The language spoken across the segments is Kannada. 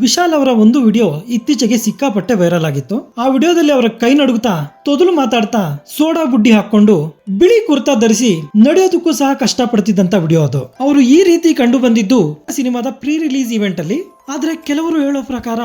ವಿಶಾಲ್ ಅವರ ಒಂದು ವಿಡಿಯೋ ಇತ್ತೀಚೆಗೆ ಸಿಕ್ಕಾಪಟ್ಟೆ ವೈರಲ್ ಆಗಿತ್ತು. ಆ ವಿಡಿಯೋದಲ್ಲಿ ಅವರ ಕೈ ನಡುಗುತ್ತಾ ತೊದಲು ಮಾತಾಡ್ತಾ ಸೋಡಾ ಬುಡ್ಡಿ ಹಾಕೊಂಡು ಬಿಳಿ ಕುರ್ತಾ ಧರಿಸಿ ನಡೆಯೋದಕ್ಕೂ ಸಹ ಕಷ್ಟ ಪಡ್ತಿದ್ದಂತ ವಿಡಿಯೋ ಅದು. ಅವರು ಈ ರೀತಿ ಕಂಡು ಬಂದಿದ್ದು ಸಿನಿಮಾದ ಪ್ರೀ ರಿಲೀಸ್ ಇವೆಂಟ್ ಅಲ್ಲಿ ಆದ್ರೆ ಕೆಲವರು ಹೇಳೋ ಪ್ರಕಾರ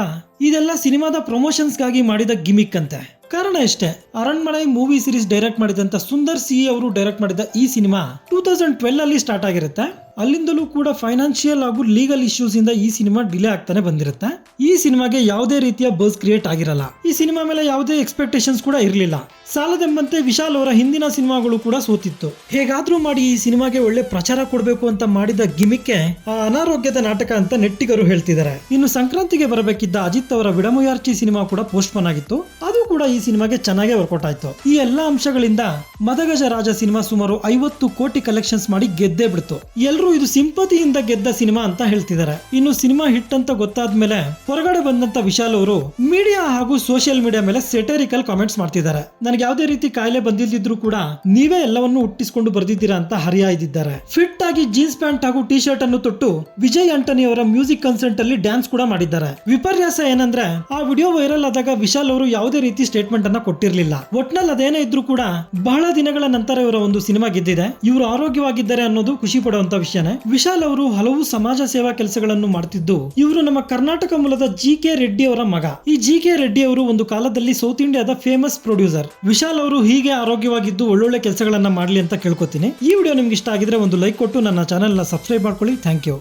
ಇದೆಲ್ಲ ಸಿನಿಮಾದ ಪ್ರಮೋಷನ್ಸ್ಗಾಗಿ ಮಾಡಿದ ಗಿಮಿಕ್ ಅಂತೆ. ಕಾರಣ ಇಷ್ಟೇ ಅರಣ್ಮನೆ ಮೂವಿ ಸೀರೀಸ್ ಡೈರೆಕ್ಟ್ ಮಾಡಿದಂತ ಸುಂದರ್ ಸಿ ಅವರು ಡೈರೆಕ್ಟ್ ಮಾಡಿದ ಈ ಸಿನಿಮಾ ಟೂ ತೌಸಂಡ್ ಟ್ವೆಲ್ ಅಲ್ಲಿ ಸ್ಟಾರ್ಟ್ ಆಗಿರುತ್ತೆ. ಅಲ್ಲಿಂದಲೂ ಕೂಡ ಫೈನಾನ್ಷಿಯಲ್ ಹಾಗೂ ಲೀಗಲ್ ಇಶ್ಯೂಸ್ ಇಂದ ಈ ಸಿನಿಮಾ ಡಿಲೇ ಆಗ್ತಾನೆ ಬಂದಿರುತ್ತೆ. ಈ ಸಿನಿಮಾಗೆ ಯಾವುದೇ ರೀತಿಯ ಬಸ್ ಕ್ರಿಯೇಟ್ ಆಗಿರಲ್ಲ. ಈ ಸಿನಿಮಾ ಮೇಲೆ ಯಾವುದೇ ಎಕ್ಸ್ಪೆಕ್ಟೇಷನ್ಸ್ ಕೂಡ ಇರಲಿಲ್ಲ. ಸಾಲದೆಂಬಂತೆ ವಿಶಾಲ್ ಅವರ ಹಿಂದಿನ ಸಿನಿಮಾಗಳು ಕೂಡ ಸೋತಿತ್ತು. ಹೇಗಾದ್ರೂ ಮಾಡಿ ಈ ಸಿನಿಮಾಗೆ ಒಳ್ಳೆ ಪ್ರಚಾರ ಕೊಡಬೇಕು ಅಂತ ಮಾಡಿದ ಗಿಮಿಕ್ಕೆ ಆ ಅನಾರೋಗ್ಯದ ನಾಟಕ ಅಂತ ನೆಟ್ಟಿಗರು ಹೇಳ್ತಿದ್ದಾರೆ. ಇನ್ನು ಸಂಕ್ರಾಂತಿಗೆ ಬರಬೇಕಿದ್ದ ಅಜಿತ್ ಅವರ ವಿಡಮುಯಾರ್ಚಿ ಸಿನಿಮಾ ಕೂಡ ಪೋಸ್ಟ್ಪೋನ್ ಆಗಿತ್ತು. ಕೂಡ ಈ ಸಿನಿಮಾಗೆ ಚೆನ್ನಾಗೇ ವರ್ಕೌಟ್ ಆಯ್ತು. ಈ ಎಲ್ಲಾ ಅಂಶಗಳಿಂದ ಮದಗಜ ರಾಜ ಸಿನಿಮಾ ಸುಮಾರು ಐವತ್ತು ಕೋಟಿ ಕಲೆಕ್ಷನ್ಸ್ ಮಾಡಿ ಗೆದ್ದೇ ಬಿಡ್ತು. ಎಲ್ರೂ ಇದು ಸಿಂಪತಿಯಿಂದ ಗೆದ್ದ ಸಿನಿಮಾ ಅಂತ ಹೇಳ್ತಿದ್ದಾರೆ. ಇನ್ನು ಸಿನಿಮಾ ಹಿಟ್ ಅಂತ ಗೊತ್ತಾದ್ಮೇಲೆ ಹೊರಗಡೆ ಬಂದಂತ ವಿಶಾಲ್ ಅವರು ಮೀಡಿಯಾ ಹಾಗೂ ಸೋಷಿಯಲ್ ಮೀಡಿಯಾ ಮೇಲೆ ಸೆಟೆರಿಕಲ್ ಕಾಮೆಂಟ್ಸ್ ಮಾಡ್ತಿದ್ದಾರೆ. ನನಗೆ ಯಾವುದೇ ರೀತಿ ಕಾಯಿಲೆ ಬಂದಿಲ್ದಿದ್ರು ಕೂಡ ನೀವೇ ಎಲ್ಲವನ್ನು ಹುಟ್ಟಿಸ್ಕೊಂಡು ಬರ್ದಿದ್ದೀರಾ ಅಂತ ಹರಿಯಾಯ್ದಿದ್ದಾರೆ ಫಿಟ್ ಆಗಿ ಜೀನ್ಸ್ ಪ್ಯಾಂಟ್ ಹಾಗೂ ಟಿ ಶರ್ಟ್ ಅನ್ನು ತೊಟ್ಟು ವಿಜಯ್ ಆಂಟನಿ ಅವರ ಮ್ಯೂಸಿಕ್ ಕನ್ಸರ್ಟ್ ಅಲ್ಲಿ ಡ್ಯಾನ್ಸ್ ಕೂಡ ಮಾಡಿದ್ದಾರೆ. ವಿಪರ್ಯಾಸ ಏನಂದ್ರೆ, ಆ ವಿಡಿಯೋ ವೈರಲ್ ಆದಾಗ ವಿಶಾಲ್ ಅವರು ಯಾವುದೇ ರೀತಿ ಸ್ಟೇಟ್ಮೆಂಟ್ ಅನ್ನ ಕೊಟ್ಟಿರಲಿಲ್ಲ. ಒಟ್ನಲ್ಲಿ ಅದೇನೇ ಇದ್ರೂ ಕೂಡ ಬಹಳ ದಿನಗಳ ನಂತರ ಇವರ ಒಂದು ಸಿನಿಮಾ ಗೆದ್ದಿದೆ. ಇವರು ಆರೋಗ್ಯವಾಗಿದ್ದಾರೆ ಅನ್ನೋದು ಖುಷಿ ಪಡುವಂತ ವಿಷಯನೇ. ವಿಶಾಲ್ ಅವರು ಹಲವು ಸಮಾಜ ಸೇವಾ ಕೆಲಸಗಳನ್ನು ಮಾಡ್ತಿದ್ದು ಇವರು ನಮ್ಮ ಕರ್ನಾಟಕ ಮೂಲದ ಜಿ ಕೆ ರೆಡ್ಡಿ ಅವರ ಮಗ. ಈ ಜಿ ಕೆ ರೆಡ್ಡಿ ಅವರು ಒಂದು ಕಾಲದಲ್ಲಿ ಸೌತ್ ಇಂಡಿಯಾದ ಫೇಮಸ್ ಪ್ರೊಡ್ಯೂಸರ್ ವಿಶಾಲ್ ಅವರು ಹೀಗೆ ಆರೋಗ್ಯವಾಗಿದ್ದು ಒಳ್ಳೊಳ್ಳೆ ಕೆಲಸಗಳನ್ನ ಮಾಡ್ಲಿ ಅಂತ ಕೇಳ್ಕೊತೀನಿ. ಈ ವಿಡಿಯೋ ನಿಮ್ಗೆ ಇಷ್ಟ ಆಗಿದ್ರೆ ಒಂದು ಲೈಕ್ ಕೊಟ್ಟು ನನ್ನ ಚಾನೆಲ್ನ ಸಬ್ಸ್ಕ್ರೈಬ್ ಮಾಡ್ಕೊಳ್ಳಿ. Thank you